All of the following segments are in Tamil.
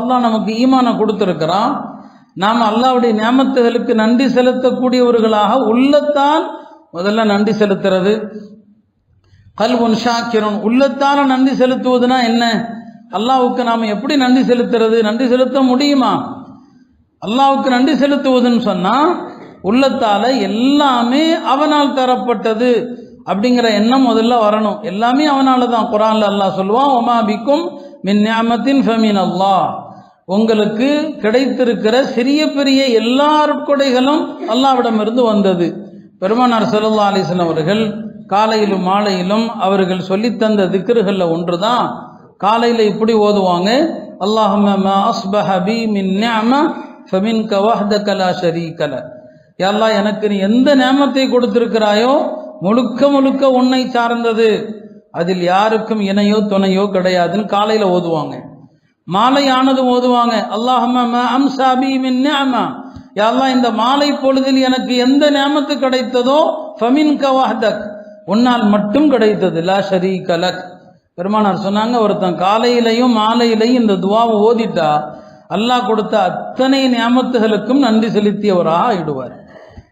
அல்லாஹ் நமக்கு ஈமானம் கொடுத்துருக்கிறான். நாம் அல்லாவுடைய நியமத்துகளுக்கு நன்றி செலுத்தக்கூடியவர்களாக உள்ளத்தால் முதல்ல நன்றி செலுத்துறது. கல்வன் ஷாக்கிரன் உள்ளத்தால் நன்றி செலுத்துவதுனா என்ன? அல்லாவுக்கு நாம் எப்படி நன்றி செலுத்துறது? நன்றி செலுத்த முடியுமா? அல்லாவுக்கு நன்றி செலுத்துவதுன்னு சொன்னா உள்ளத்தால எல்லாமே அவனால் தரப்பட்டது அப்படிங்கிற எண்ணம் முதல்ல வரணும். எல்லாமே அவனால தான் குரான்ல அல்லாஹ் சொல்லுவான் ஒமா பிக்கும் மின் நியமத்தின் ஃபமின் அல்லாஹ். உங்களுக்கு கிடைத்திருக்கிற சிறிய பெரிய எல்லா அருட்கொடைகளும் அல்லாவிடமிருந்து வந்தது. பெருமானார் சல்லா அலைஹி அவர்கள் காலையிலும் மாலையிலும் அவர்கள் சொல்லித்தந்த திக்கர்களில் ஒன்று தான் காலையில் இப்படி ஓதுவாங்க அல்லாஹும்ம மா மின் எனக்கு நீ எந்த நேமத்தை கொடுத்திருக்கிறாயோ முழுக்க முழுக்க உன்னை சார்ந்தது. அதில் யாருக்கும் இணையோ துணையோ கிடையாதுன்னு காலையில் ஓதுவாங்க. மாலை ஓதுவாங்க. அல்லாஹம்ம யாரெல்லாம் இந்த மாலை பொழுதில் எனக்கு எந்த நேமத்து கிடைத்ததோ ஃபமின் கவாஹதக் உன்னால் மட்டும் கிடைத்தது. லா ஷரீக கலக் பெருமானார் சொன்னாங்க ஒருத்தன் காலையிலையும் மாலையிலையும் இந்த துவாவை ஓதிட்டா அல்லாஹ் கொடுத்த அத்தனை நியமத்துகளுக்கும் நன்றி செலுத்தியவராக ஆயிடுவார்.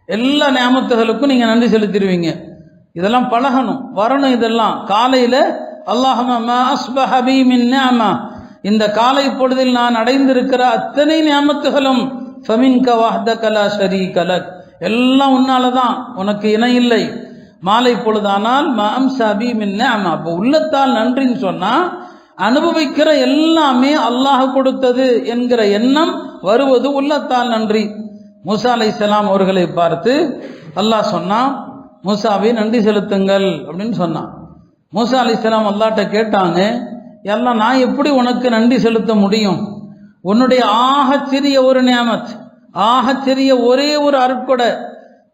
எல்லா நியமத்துகளுக்கும் நீங்கள் நன்றி செலுத்திடுவீங்க. இதெல்லாம் பழகணும். வரணும் இதெல்லாம். காலையில் அல்லாஹமா அஸ்பஹபி மின் இந்த காலை பொழுதில் நான் அடைந்திருக்கிற அத்தனை நியமத்துகளும் ஃபமின் கவாஹ்தக கலா ஷரி லக். எல்லாம் உன்னால தான் உனக்கு இணை இல்லை. மாலை பொழுதானால் மம் மின் அப்போ உள்ளத்தால் நன்றின்னு சொன்னா அனுபவிக்கிற எல்லாமே அல்லாஹ் கொடுத்தது என்கிற எண்ணம் வருவது உள்ளத்தால் நன்றி. மூசா அலைஹிஸ்ஸலாம் அவர்களை பார்த்து அல்லாஹ் சொன்னான் மூசாவை நன்றி செலுத்துங்கள். அப்படின்னு சொன்னான். மூசா அலைஹிஸ்ஸலாம் அல்லாட்ட கேட்டாங்க எல்லாம் நான் எப்படி உனக்கு நன்றி செலுத்த முடியும்? உன்னுடைய ஆகச்சிறிய ஒரு நியமத் ஆகச்சிறிய ஒரே ஒரு அருட்கொடை.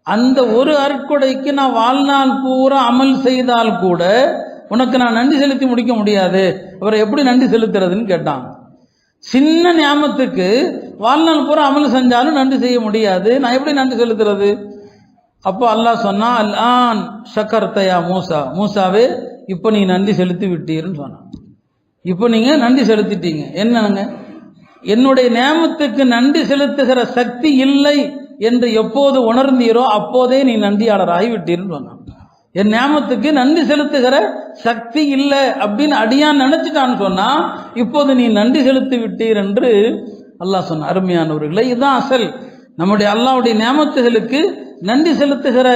அந்த ஒரு அருட்கொடைக்கு நான் வாழ்நாள் பூரா அமல் செய்தால் கூட உனக்கு நான் நன்றி செலுத்தி முடிக்க முடியாது. அவரை எப்படி நன்றி செலுத்துறதுன்னு கேட்டான். சின்ன ஞாபகத்துக்கு வாழ்நாள் பூரா அமல் செஞ்சாலும் நன்றி செய்ய முடியாது. நான் எப்படி நன்றி செலுத்துறது? அப்போ அல்லாஹ் சொன்னா அல் ஆன் மூசா. மூசாவே இப்போ நீ நன்றி செலுத்தி விட்டீர்னு சொன்னான். இப்போ நீங்கள் நன்றி செலுத்திட்டீங்க. என்னங்க? என்னுடைய நேமத்துக்கு நன்றி செலுத்துகிற சக்தி இல்லை என்று எப்போது உணர்ந்தீரோ அப்போதே நீ நன்றியாளர் ஆகிவிட்டீர்னு சொன்னான். என் நேமத்துக்கு நன்றி செலுத்துகிற சக்தி இல்லை அப்படின்னு அடியான் நினைச்சிட்டான்னு சொன்னா இப்போது நீ நன்றி செலுத்தி விட்டீர் என்று அல்லாஹ் சொன்ன அருமையானவர்களே இதுதான் அசல். நம்முடைய அல்லாவுடைய நேமத்துகளுக்கு நன்றி செலுத்துகிற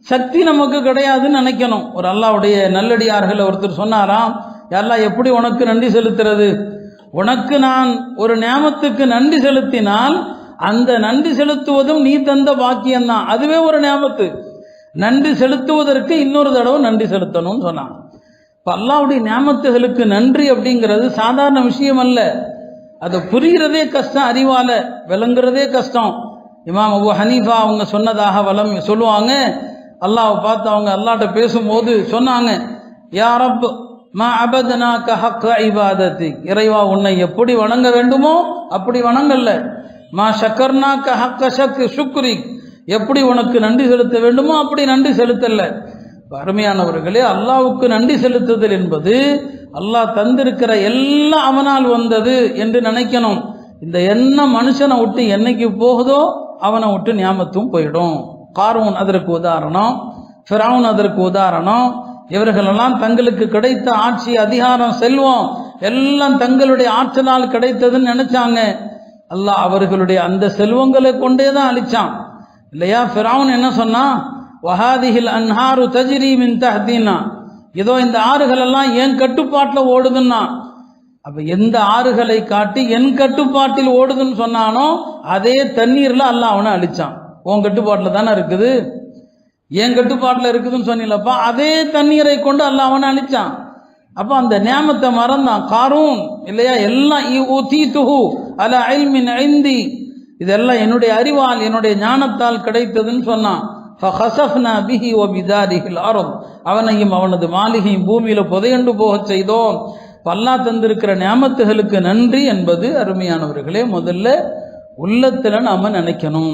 சக்தி நமக்கு கிடையாதுன்னு நினைக்கணும். ஒரு அல்லாவுடைய நல்லடியார்கள் ஒருத்தர் சொன்னாராம் யாரெல்லாம் எப்படி உனக்கு நன்றி செலுத்துறது? உனக்கு நான் ஒரு நியமத்துக்கு நன்றி செலுத்தினால் அந்த நன்றி செலுத்துவதும் நீ தந்த பாக்கியம்தான். அதுவே ஒரு நியமத்து. நன்றி செலுத்துவதற்கு இன்னொரு தடவை நன்றி செலுத்தணும்னு சொன்னான். இப்போ அல்லாவுடைய நியமத்துகளுக்கு நன்றி அப்படிங்கிறது சாதாரண விஷயம் அல்ல. அதை புரிகிறதே கஷ்டம் அறிவால விளங்குறதே கஷ்டம். இமாம் அபு ஹனீஃபா அவங்க சொன்னதாக வளம் சொல்லுவாங்க. அல்லாவை பார்த்து அவங்க அல்லாட்ட பேசும்போது சொன்னாங்க யா ரப் மா அபதனா கஹக்க இபாதத்தி. இறைவா உன்னை எப்படி வணங்க வேண்டுமோ அப்படி வணங்கல்ல. மா ஷக்கர்னா கஹக்க ஷக் சுக்ரி எப்படி உனக்கு நன்றி செலுத்த வேண்டுமோ அப்படி நன்றி செலுத்தல அருமையானவர்களே அல்லாவுக்கு நன்றி செலுத்துதல் என்பது அல்லாஹ் தந்திருக்கிற எல்லாம் அவனால் வந்தது என்று நினைக்கணும். இந்த எண்ணம் மனுஷனை விட்டு என்னைக்கு போகுதோ அவனை விட்டு ஞாபகத்தும் போயிடும். கார்வன் அதற்கு உதாரணம் ஃபிரவுன் அதற்கு உதாரணம் இவர்களெல்லாம் தங்களுக்கு கிடைத்த ஆட்சி அதிகாரம் செல்வம் எல்லாம் தங்களுடைய ஆற்றலால் கிடைத்ததுன்னு நினைச்சாங்க. அல்லாஹ் அவர்களுடைய அந்த செல்வங்களை கொண்டே தான் அழிச்சான். இல்லையா? ஃபிரவுன் என்ன சொன்னா வஹாதிஹில் அன்ஹாரு தஜ்ரி மின் தஹ்தீனா. ஏதோ இந்த ஆறுகள் எல்லாம் என் கட்டுப்பாட்டில் ஓடுதுன்னா. அப்ப எந்த ஆறுகளை காட்டி என் கட்டுப்பாட்டில் ஓடுதுன்னு சொன்னானோ அதே தண்ணீர்ல அல்லாஹ் அவனை அழிச்சான். உன் கட்டுப்பாட்டில் தானே இருக்குது? என் கட்டுப்பாட்டில் இருக்குதுன்னு சொன்னீங்களப்பா? அதே தண்ணீரை கொண்டு அல்ல அவனை அழிச்சான். அப்போ அந்த நியமத்தை மறந்தான். காரூன் இல்லையா? எல்லாம் துஹு அல ஐல்மின் ஐந்தி இதெல்லாம் என்னுடைய அறிவால் என்னுடைய ஞானத்தால் கிடைத்ததுன்னு சொன்னான். பிஹி அவனையும் அவனது மாளிகையும் பூமியில புதையண்டு போகச் செய்தோம். பல்லா தந்திருக்கிற நியமத்துகளுக்கு நன்றி என்பது அருமையானவர்களே. முதல்ல உள்ளத்துல நாம நினைக்கணும்.